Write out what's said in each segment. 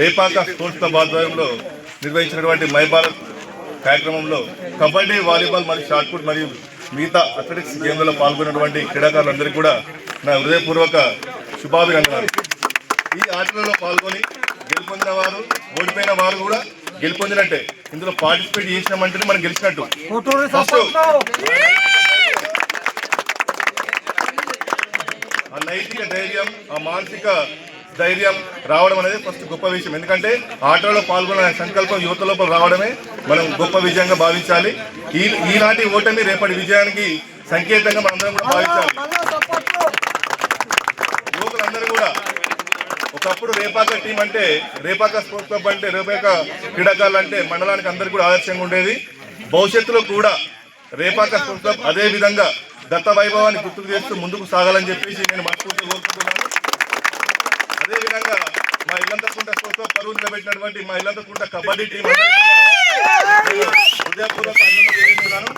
Repaka sports club ఆధ్వర్యంలో నిర్వహించినటువంటి my Bharat కార్యక్రమంలో కబడ్డీ వాలీబాల్ మరియు షార్ట్ పుట్ మరియు మిగతా అథ్లెటిక్స్ గేమ్లలో పాల్గొన్నటువంటి క్రీడాకారులందరికీ కూడా నా హృదయపూర్వక శుభాభినందనాలు. ఈ ఆటలలో పాల్గొని గెలుపొందిన వారు ఓడిపోయిన వారు కూడా గెలుపొందినట్టే. ఇందులో పార్టిసిపేట్ చేసినామంటేనే మనం గెలిచినట్టు. ఆ నైతిక ధైర్యం ఆ మానసిక ధైర్యం రావడం అనేది ఫస్ట్ గొప్ప విషయం. ఎందుకంటే ఆటలో పాల్గొనే సంకల్పం యువత లోపల రావడమే మనం గొప్ప విజయంగా భావించాలి. ఈ ఈనాటి ఓటమి రేపటి విజయానికి సంకేతంగా మనందరం కూడా భావించాలి. యువకులందరూ కూడా ఒకప్పుడు రేపాక టీం అంటే రేపాక స్పోర్ట్స్ క్లబ్ అంటే రేపాక క్రీడాకారులు అంటే మండలానికి అందరికీ కూడా ఆదర్శంగా ఉండేది. భవిష్యత్తులో కూడా రేపాక స్పోర్ట్స్ క్లబ్ అదే విధంగా దత్త వైభవాన్ని గుర్తుకు చేస్తూ ముందుకు సాగాలని చెప్పేసి నేను మనస్ఫూర్తిగా కోరుకుంటున్నాను. మా ఇల్లంతకుంట కోసం పరువు నిలబెట్టినటువంటి మా ఇల్లంతకుంట కబడ్డీ టీం అందరికీ హృదయపూర్వక అభినందనలు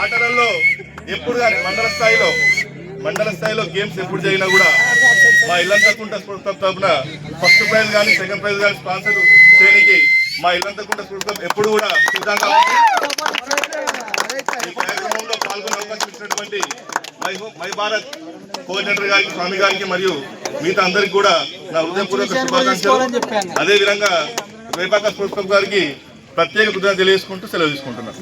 ఆటలలో ఎప్పుడు కానీ మండల స్థాయిలో మండల స్థాయిలో గేమ్స్ ఎప్పుడు జరిగినా కూడా మా ఇల్లంతకుంట స్పోర్ట్స్ క్లబ్ తరఫున ఫస్ట్ ప్రైజ్ కానీ సెకండ్ ప్రైజ్ కానీ స్పాన్సర్ చేయడానికి మా ఇల్లంతకుంట స్పోర్ట్స్ క్లబ్ ఎప్పుడు కూడా సిద్ధంగా ఉంది. ఈ కార్యక్రమంలో పాల్గొనే అవకాశం ఇచ్చినటువంటి మై భారత్ కోఆర్డినేటర్ గారికి స్వామి గారికి మరియు మిగతా అందరికి కూడా నా హృదయపూర్వక శుభాకాంక్షలు. అదే విధంగా రేపాక క్లబ్ గారికి ప్రత్యేక కృతజ్ఞత తెలియజేసుకుంటూ సెలవు తీసుకుంటున్నాను.